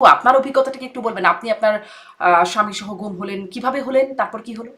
আপনার অভিজ্ঞতাটাকে একটু বলবেন? আপনি আপনার স্বামী সহ গুম হলেন কীভাবে হলেন? তারপর কি হলো?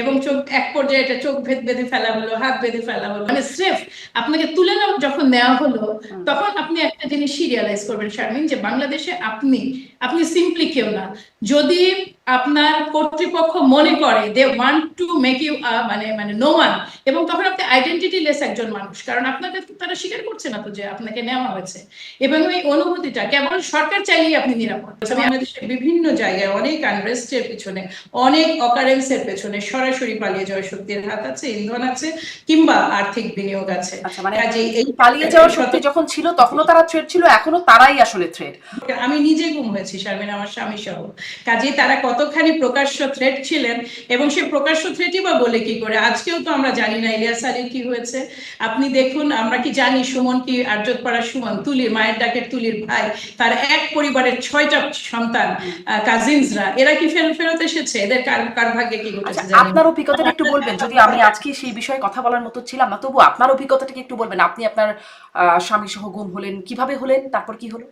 এবং চোখ এক পর্যায়ে এটা চোখ ভেদ বেঁধে ফেলা হলো হাত বেঁধে ফেলা হলো। মানে স্রেফ আপনাকে তুলে যখন নেওয়া হলো তখন আপনি একটা জিনিস রিয়ালাইজ করবেন শারমিন যে বাংলাদেশে আপনি আপনি সিম্পলি কেউ না। যদি আপনার কর্তৃপক্ষ মনে করে they want to make you মানে মানে নো ওয়ান এবং তখন আপনি আইডেন্টিটি লেস একজন মানুষ কারণ আপনাকে তারা স্বীকার করছে না তো যে আপনাকে নেওয়া হয়েছে। এবং এই অনুভূতিটা কেবল সরকার চাইলেই আপনি নিরাপদ। বাংলাদেশের বিভিন্ন জায়গায় অনেক আনরেস্টের পিছনে অনেক অকারেন্সের পেছনে সরাসরি পালিয়ে যাওয়ার শক্তির হাত আছে ইন্ধন আছে কিংবা আর্থিক বিনিয়োগ আছে। আচ্ছা মানে এই পালিয়ে যাওয়ার শক্তি যখন ছিল তখনও তারা থ্রেড ছিল এখনও তারাই আসলে থ্রেড আমি নিজে গুম হয়েছি শারমিন আমার স্বামী সহ। কাজেই তারা কতখানি প্রকাশ্য থ্রেট ছিলেন এবং সে প্রকাশ্য থ্রেটই বা বলে কি করে? আজকেও তো আমরা জানি না ইলিয়াস আলীর কি হয়েছে। আপনি দেখুন আমরা কি জানি সুমন কি আর্যত পাড়া সুমন তুলির মায়ের ডাকের তুলির ভাই তার এক পরিবারের ছয়টা সন্তান কাজিনসরা এরা কি ফেরত ফেরত এসেছে? এদের কার কার ভাগ্যে কি আচ্ছা ঘটেছে জানি আপনার অভিজ্ঞতাটা একটু বলবেন যদি আমি আজকে সেই বিষয়ে কথা বলার মতো ছিলাম না তবু আপনার অভিজ্ঞতাটাকে একটু বলবেন। আপনি আপনার আহ, স্বামী সহ গুম হলেন কীভাবে হলেন? তারপর কি হলো?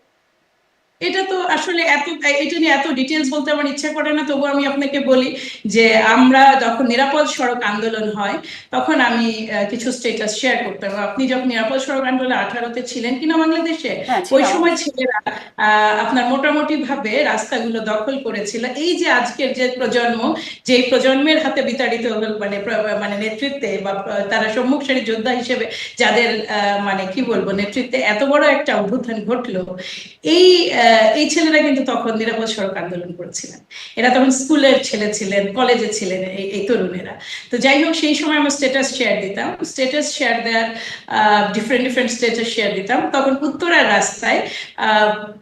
এটা তো আসলে এত এটা নিয়ে এত ডিটেলস বলতে আমার ইচ্ছা করে না তবু আমি আপনাকে বলি যে আমরা যখন নিরাপদ সড়ক আন্দোলন হয় তখন আমি কিছু স্টেটাস শেয়ার করতাম। আপনি যখন নিরাপদ সড়ক আন্দোলন আঠারোতে ছিলেন কিনা বাংলাদেশে হ্যাঁ, ওই সময় ছেলেরা আপনার মোটামুটি ভাবে রাস্তাগুলো দখল করেছিল। এই যে আজকের যে প্রজন্ম যে প্রজন্মের হাতে বিতাড়িত মানে মানে নেতৃত্বে বা তারা সম্মুখ সারি যোদ্ধা হিসেবে যাদের আহ, মানে কি বলব নেতৃত্বে এত বড় একটা অভ্যুত্থান ঘটলো এই এই ছেলেরা কিন্তু তখন নিরাপদ সড়ক আন্দোলন করেছিলেন। এরা তখন স্কুলের ছেলে ছিলেন, কলেজে ছিলেন এই তরুণেরা। তো যাই হোক, সেই সময় আমরা স্টেটাস শেয়ার দিতাম। স্টেটাস শেয়ার দেওয়ার ডিফারেন্ট ডিফারেন্ট স্ট্যাটাস শেয়ার দিতাম। তখন উত্তরার রাস্তায়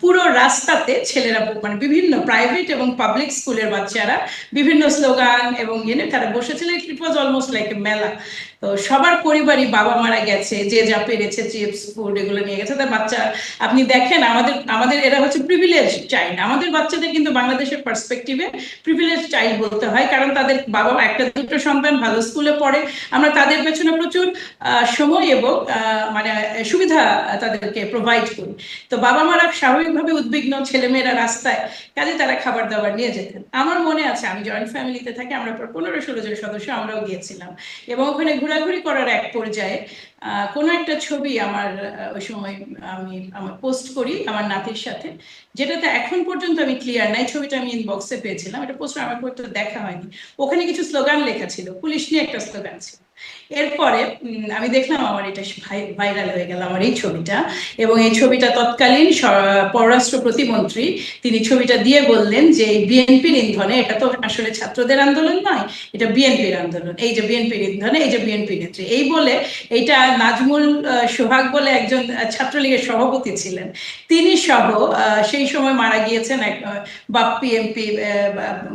পুরো রাস্তাতে ছেলেরা মানে বিভিন্ন প্রাইভেট এবং পাবলিক স্কুলের বাচ্চারা বিভিন্ন স্লোগান এবং ইয়ে তারা বসেছিল। ইট ওয়াজ অলমোস্ট লাইক এ মেলা। তো সবার পরিবারই বাবা মারা গেছে, যে যা পেরেছে চিপস ফুড এগুলো নিয়ে গেছে। তার বাচ্চা আপনি দেখেন আমাদের আমাদের এরা হচ্ছে প্রিভিলেজ চাইল্ড আমাদের বাচ্চাদের কিন্তু বাংলাদেশের পার্সপেক্টিভে প্রিভিলেজ চাইল্ড বলতে হয়, কারণ তাদের বাবা একটা দুটো সন্তান, ভালো স্কুলে পড়ে। আমরা তাদের পেছনে প্রচুর সময় এবং মানে সুবিধা তাদেরকে প্রোভাইড করি। তো বাবা মারা স্বাভাবিকভাবে উদ্বিগ্ন, ছেলেমেয়েরা রাস্তায় কাজে তারা খাবার দাবার নিয়ে যেতেন। আমার মনে আছে, আমি জয়েন্ট ফ্যামিলিতে থাকি, আমরা পনেরো ষোলো জন সদস্য, আমরাও গিয়েছিলাম। এবং ওখানে ঘোরাঘুরি করার এক পর্যায়ে কোনো একটা ছবি আমার ওই সময় আমি, আমার পোস্ট করি আমার নাতির সাথে, যেটাতে এখন পর্যন্ত আমি ক্লিয়ার নাই, ছবিটা আমি ইনবক্সে পেয়েছিলাম, এটা পোস্ট আমার দেখা হয়নি। ওখানে কিছু স্লোগান লেখা ছিল, পুলিশ নিয়ে একটা স্লোগান ছিল। এরপরে আমি দেখলাম আমার এটা ভাইরাল হয়ে গেল আমার এই ছবিটা এবং এই ছবিটা তৎকালীন পররাষ্ট্র প্রতিমন্ত্রী তিনি ছবিটা দিয়ে বললেন যে এই বিএনপির ইন্ধনে এটা তো আসলে ছাত্রদের আন্দোলন নয়, এটা বিএনপির আন্দোলন। এই যে বিএনপির ইন্ধনে এই যে বিএনপি নেত্রী। এই বলে এইটা নাজমুল সোহাগ বলে একজন ছাত্রলীগের সভাপতি ছিলেন। তিনি সহ সেই সময় মারা গিয়েছেন এক বাপ্পি এমপি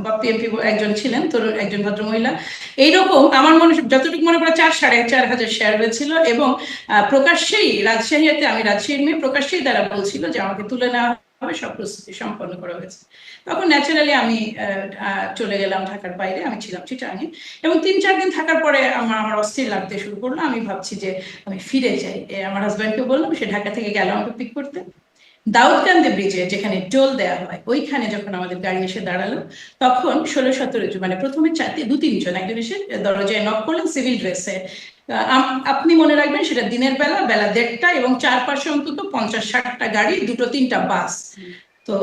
বাপ্পি এমপি একজন ছিলেন, তরুণ, একজন ভদ্রমহিলা। এইরকম আমার মনে যতটুকু মনে পড়ে চার সাড়ে চার হাজার শেয়ার হয়েছিল এবং প্রকাশ্যেই রাজশাহীতে আমি রাজশাহীর মেয়ে প্রকাশ্যেই তারা বলছিল যে আমাকে তুলে নেওয়া হবে, সব প্রস্তুতি সম্পন্ন করা হয়েছে। তখন ন্যাচারালি আমি চলে গেলাম ঢাকার বাইরে, আমি ছিলাম চিটাঙে এবং তিন চার দিন থাকার পরে আমার আমার অস্থির লাগতে শুরু করল। আমি ভাবছি যে আমি ফিরে যাই। আমার হাজব্যান্ডকে বললাম, সে ঢাকা থেকে গেল আমাকে পিক করতে। দাউদকান্দি ব্রিজে যেখানে টোল দেওয়া হয়, ওইখানে যখন আমাদের গাড়ি এসে দাঁড়াল, তখন ষোলো সতেরো মানে প্রথমে চারটে দু তিনজন একজন এসে দরজায় নক করলেন সিভিল ড্রেসে আপনি মনে রাখবেন সেটা দিনের বেলা বেলা দেড়টা এবং চারপাশে অন্তত পঞ্চাশ ষাটটা গাড়ি, দুটো তিনটা বাস। তো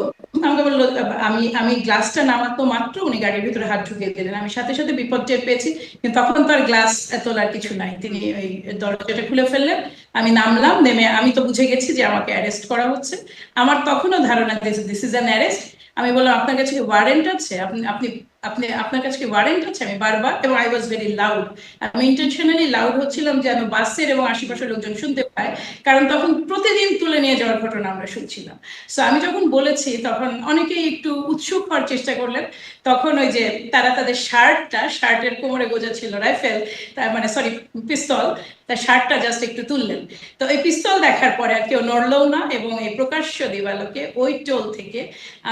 আমাকে বলল, আমি আমি গ্লাসটা নামাতো মাত্র, উনি গাড়ির ভিতরে হাত ঢুকিয়ে দিলেন। আমি সাথে সাথে বিপদ টের পেয়েছি, কিন্তু তখন তো আর গ্লাস তোলার কিছু নাই। তিনি ওই দরজাটা খুলে ফেললেন। আমি নামলাম, নেমে আমি তো বুঝে গেছি যে আমাকে অ্যারেস্ট করা হচ্ছে। আমার তখনও ধারণা দিস ইজ অ্যান অ্যারেস্ট আমি বললাম, আপনার কাছে ওয়ারেন্ট আছে? আপনি আপনি আপনি, আপনার কাছে ওয়ারেন্ট আছে? আমি বারবার, এবং আই ওয়াজ ভেরি লাউড আমি ইন্টেনশনালি লাউড হচ্ছিলাম যেন বাসের এবং আশেপাশের লোকজন শুনতে পায়, কারণ তখন প্রতিদিন তুলে নিয়ে যাওয়ার ঘটনা আমরা শুনছিলাম। সো আমি যখন বলেছি, তখন অনেকেই একটু উৎসুক হওয়ার চেষ্টা করলেন। তখন ওই যে তারা তাদের শার্টটা, শার্টের কোমরে গোজা ছিল রাইফেল, তার মানে সরি পিস্তল, তার শার্টটা জাস্ট একটু তুললেন। তো এই পিস্তল দেখার পরে আর কেউ নড়লেও না, এবং এই প্রকাশ্য দিবালোকে ওই টোল থেকে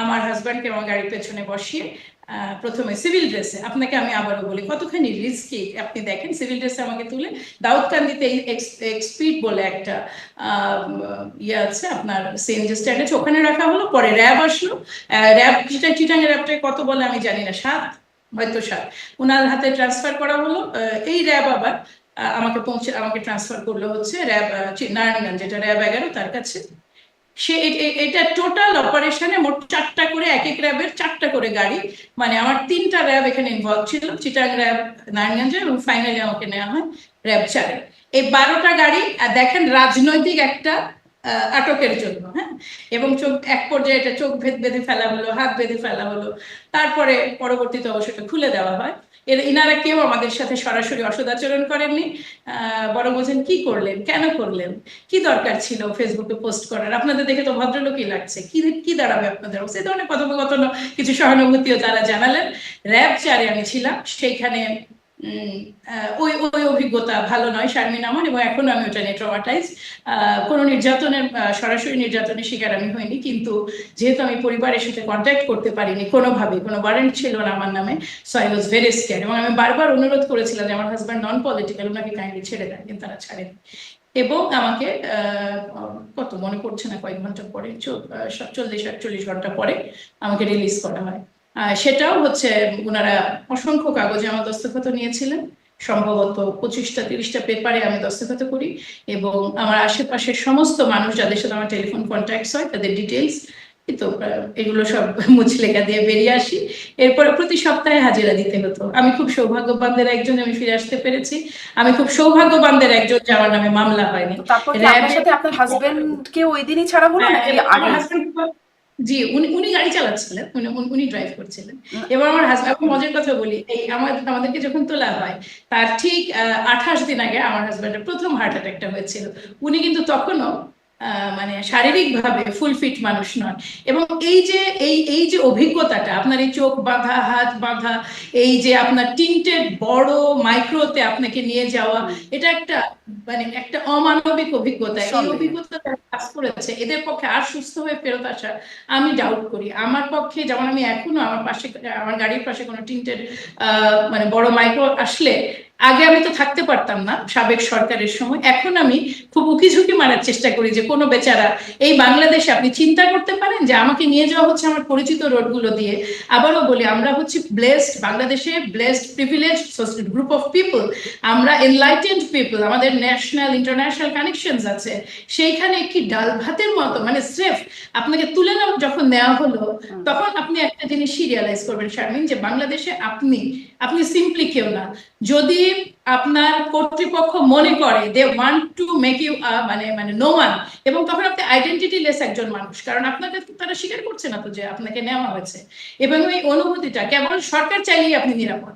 আমার হাজব্যান্ডকে আমার গাড়ির পেছনে বসিয়ে প্রথমে সিভিল ড্রেসে আপনাকে আমি আবারও বলি, কতখানি রিস্কি আপনি দেখেন সিভিল ড্রেসে আমাকে তুলে। দাউদকান্দিতে এক্সপিড বলে একটা ইয়ে আছে আপনার সিএনজি স্ট্যান্ড আছে। ওখানে রাখা হলো, পরে র্যাব আসলো। র্যাব চিটাঙ্গের র্যাবটাকে কত বলে আমি জানি না, সাত? হয়তো সাত। ওনার হাতে ট্রান্সফার করা হলো এই র্যাব আবার আমাকে পৌঁছে, আমাকে ট্রান্সফার করল হচ্ছে র্যাব নারায়ণগঞ্জ, যেটা র্যাব এগারো, তার কাছে। সে এটা টোটাল অপারেশনে মোট চারটা করে, এক এক র্যাবের চারটা করে গাড়ি। মানে আমার তিনটা র্যাব এখানে ইনভলভ ছিল চিটাং র্যাব নারায়ণগঞ্জে এবং ফাইনালি আমাকে নেওয়া হয় র্যাব চারে। এই বারোটা গাড়ি, আর দেখেন রাজনৈতিক একটা আটকের জন্য হ্যাঁ? এবং চোখ, এক পর্যায়ে এটা চোখ ভেদ, বেঁধে ফেলা হলো, হাত বেঁধে ফেলা হলো। তারপরে পরবর্তীতে অবশ্যটা খুলে দেওয়া হয়। এর, ইনারা কেউ আমাদের সাথে সরাসরি অসদাচরণ করেননি। বরং বলছেন, কি করলেন? কেন করলেন? কি দরকার ছিল ফেসবুকে পোস্ট করার? আপনাদের দেখে তো ভদ্রলোকই লাগছে। কি কি দাঁড়াবে আপনাদের এই ধরনের কথোপকথন কিছু সহানুভূতিও তারা জানালেন। র্যাব চারে আমি ছিলাম। সেইখানে ওই ওই অভিজ্ঞতা ভালো নয় শারমিন আমার এবং এখনও আমি ওটা নিয়ে ট্রমাটাইজ কোনো নির্যাতনের সরাসরি নির্যাতনের শিকার আমি হইনি, কিন্তু যেহেতু আমি পরিবারের সাথে কন্ট্যাক্ট করতে পারিনি কোনোভাবে, কোনো ওয়ারেন্ট ছিল না আমার নামে so I was very scared এবং আমি বারবার অনুরোধ করেছিলাম যে আমার হাজব্যান্ড নন পলিটিক্যাল ওনাকে কাইন্ডলি ছেড়ে দেন, কিন্তু তারা ছাড়েনি। এবং আমাকে কত মনে পড়ছে না, কয়েক ঘণ্টা পরে চল্লিশ আটচল্লিশ ঘণ্টা পরে আমাকে রিলিজ করা হয়। সেটাও হচ্ছে ওনারা অসংখ্য কাগজে আমার দস্তখত নিয়েছিলেন। সম্ভবত পঁচিশটা তিরিশটা পেপারে আমি দস্তখত করি এবং আমার আশেপাশের সমস্ত মানুষ যাদের সাথে আমার টেলিফোন কন্ট্যাক্ট হয় তাদের ডিটেলস কিন্তু এগুলো সব মুচলেখা দিয়ে বেরিয়ে আসি। এরপরে প্রতি সপ্তাহে হাজিরা দিতে হতো। আমি খুব সৌভাগ্যবানদের একজন আমি ফিরে আসতে পেরেছি। আমি খুব সৌভাগ্যবানদের একজন যে আমার নামে মামলা হয়নি। কি আপনার সাথে আপনার হাজবেন্ডকে ওই দিনই ছাড়া হলো হ্যাঁ, নাকি জি উনি উনি গাড়ি চালাচ্ছিলেন উনি উনি- ড্রাইভ করছিলেন। এবার আমার হাজব্যান্ড মজার কথা বলি এই আমার আমাদেরকে যখন তোলা হয় তার ঠিক আঠাশ দিন আগে আমার হাজব্যান্ডের প্রথম হার্ট অ্যাটাকটা হয়েছিল। উনি কিন্তু তখনও মানে শারীরিকভাবে ফুল ফিট মানুষ নন। এবং এই যে এই এই যে অভিজ্ঞতাটা আপনার এই চোখ বাঁধা হাত বাঁধা এই যে আপনার টিন্টেড বড় মাইক্রোতে আপনাকে নিয়ে যাওয়া এটা একটা মানে একটা অমানবিক অভিজ্ঞতা। এই অভিজ্ঞতা কাজ করেছে এদের পক্ষে আর সুস্থ হয়ে ফেরত আসা আমি ডাউট করি। আমার পক্ষে যেমন আমি এখনও আমার পাশে আমার গাড়ির পাশে কোনো টিন্টেড মানে বড় মাইক্রো আসলে আগে আমি তো থাকতে পারতাম না সাবেক সরকারের সময়। এখন আমি খুব উকি ঝুঁকি মারার চেষ্টা করি যে কোনো বেচারা এই বাংলাদেশে আপনি চিন্তা করতে পারেন যে আমাকে নিয়ে যাওয়া হচ্ছে আমার পরিচিত রোডগুলো দিয়ে। আবারও বলি আমরা হচ্ছি ব্লেসড বাংলাদেশে blessed privilege group of people আমরা এনলাইটেন্ড পিপল আমাদের ন্যাশনাল ইন্টারন্যাশনাল কানেকশনস আছে। সেইখানে একটি ডাল ভাতের মতো মানে স্রেফ আপনাকে তুলে যখন নেওয়া হলো তখন আপনি একটা জিনিস রিয়ালাইজ করবেন শারমিন যে বাংলাদেশে আপনি আপনি সিম্পলি কেউ না। যদি আপনার কর্তৃপক্ষ মনে করে they want to make you মানে মানে নো ওয়ান এবং তখন আপনি আইডেন্টিটি লেস একজন মানুষ, কারণ আপনাকে তারা স্বীকার করছে না তো যে আপনাকে নেওয়া হয়েছে। এবং এই অনুভূতিটা কেবল সরকার চাইলেই আপনি নিরাপদ।